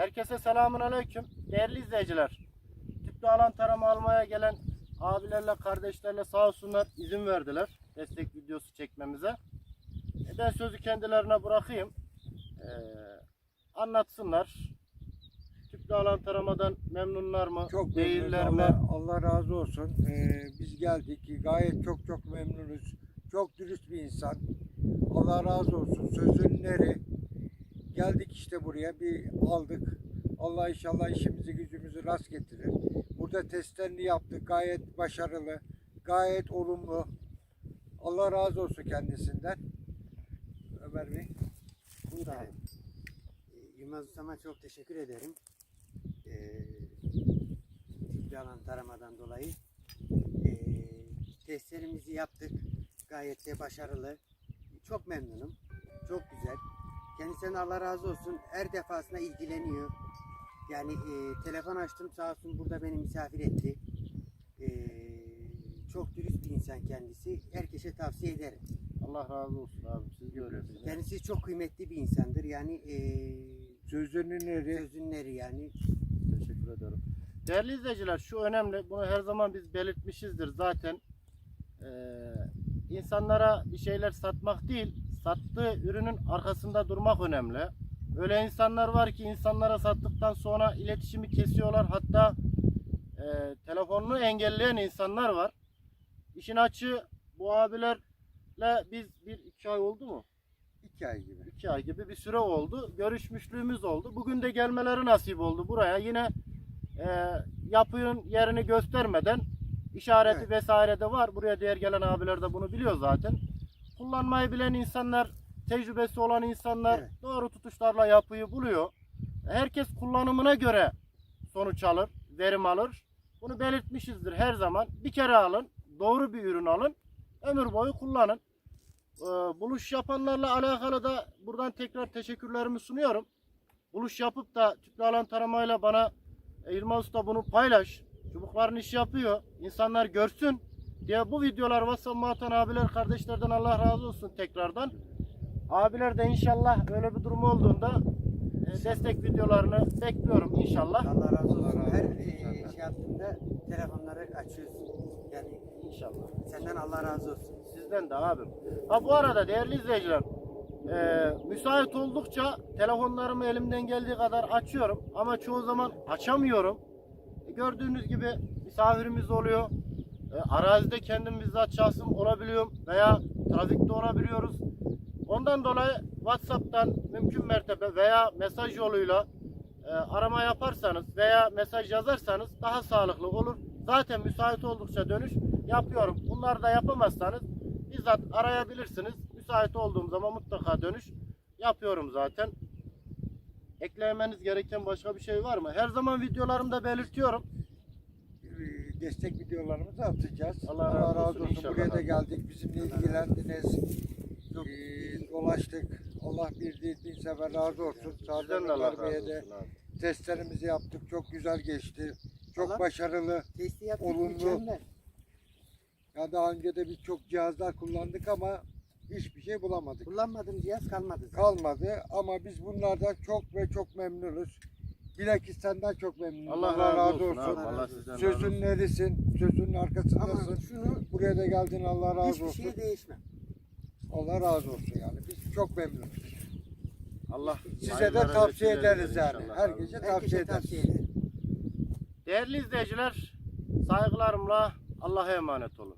Herkese selamun aleyküm. Değerli izleyiciler. Tüplü alan tarama almaya gelen abilerle kardeşlerle sağ olsunlar izin verdiler. Destek videosu çekmemize. E, Ben sözü kendilerine bırakayım. Ee, anlatsınlar. Tüplü alan taramadan memnunlar mı? Çok değiller mi? Allah, Allah razı olsun. Ee, biz geldik. Gayet çok çok memnunuz. Çok dürüst bir insan. Allah razı olsun. Sözün neri? Geldik işte buraya bir aldık. Allah inşallah işimizi gücümüzü rast getirir. Burada testlerini yaptık. Gayet başarılı. Gayet olumlu. Allah razı olsun kendisinden. Ömer Bey. Buyur abi. Ee, Yılmaz Usta'ma çok teşekkür ederim. Ee, alan taramadan dolayı. Ee, testlerimizi yaptık. Gayet de başarılı. Çok memnunum. Çok güzel. Kendisinden Allah razı olsun. Her defasında ilgileniyor. Yani e, telefon açtım sağ olsun burada beni misafir etti. Ee, çok dürüst bir insan kendisi. Herkese tavsiye ederim. Allah razı olsun abi. Siz öylesiniz. Kendisi çok kıymetli bir insandır. Yani eee Sözünün neri? sözünleri yani Teşekkür ederim. Değerli izleyiciler şu önemli. Bunu her zaman biz belirtmişizdir zaten. Ee, insanlara bir şeyler satmak değil, sattığı ürünün arkasında durmak önemli. Öyle insanlar var ki insanlara sattıktan sonra iletişimi kesiyorlar. Hatta e, telefonunu engelleyen insanlar var. İşin açığı bu abilerle biz bir iki ay oldu mu? İki ay gibi. iki ay gibi bir süre oldu. Görüşmüşlüğümüz oldu. Bugün de gelmeleri nasip oldu buraya. Yine e, yapının yerini göstermeden işareti Evet. vesaire de var. Buraya diğer gelen abiler de bunu biliyor zaten. Kullanmayı bilen insanlar, tecrübesi olan insanlar Evet. doğru tutuşlarla yapıyı buluyor. Herkes kullanımına göre sonuç alır, verim alır. Bunu belirtmişizdir her zaman. Bir kere alın, doğru bir ürün alın, ömür boyu kullanın. Ee, buluş yapanlarla alakalı da buradan tekrar teşekkürlerimi sunuyorum. Buluş yapıp da tüplü alan taramayla bana e, Yılmaz Usta bunu paylaş. Çubukların iş yapıyor. İnsanlar görsün diye bu videolar WhatsApp'ıma atan abiler kardeşlerden Allah razı olsun tekrardan. Abiler de inşallah öyle bir durum olduğunda e, destek videolarını bekliyorum inşallah. Allah razı olsun. Allah razı Her olsun eee, senden. şey yaptığında telefonları açıyoruz. Yani İnşallah. senden Allah razı olsun. Sizden de abim. Ha bu arada değerli izleyiciler, e, müsait oldukça telefonlarımı elimden geldiği kadar açıyorum ama çoğu zaman açamıyorum. E, gördüğünüz gibi misafirimiz oluyor. E, arazide kendim bizzat şahsım olabiliyorum veya trafikte olabiliyoruz. Ondan dolayı WhatsApp'tan mümkün mertebe veya mesaj yoluyla e, arama yaparsanız veya mesaj yazarsanız daha sağlıklı olur. Zaten müsait oldukça dönüş yapıyorum. Bunları da yapamazsanız bizzat arayabilirsiniz. Müsait olduğum zaman mutlaka dönüş yapıyorum zaten. Eklemeniz gereken başka bir şey var mı? Her zaman videolarımda belirtiyorum. Destek videolarımızı atacağız. Allah Allah, razı olsun, olsun. inşallah. Buraya da geldik. Bizimle ilgilendiniz. Çok Ee, dolaştık. Allah bir değil bin sefer razı olsun. Sağdan Allah razı olsun testlerimizi yaptık. Çok güzel geçti. Çok Allah- başarılı. testi yaptık Olumlu. Ya daha önce de birçok cihazlar kullandık ama hiçbir şey bulamadık. Kullanmadığım cihaz kalmadı. zaten. Kalmadı ama biz bunlardan çok ve çok memnunuz. Bilakis senden çok memnunum. Allah, razı olsun. abi, Allah sizden razı olsun. Sözün nerisin? Sözünün Ama arkasındasın. şunu Buraya da geldin Allah razı hiçbir olsun. şeye değişmem. Allah razı olsun yani. Biz çok memnunuz. Allah Size de tavsiye ederiz yani. inşallah. Herkese tavsiye Herkese ederiz. tavsiye ederim. Değerli izleyiciler, saygılarımla Allah'a emanet olun.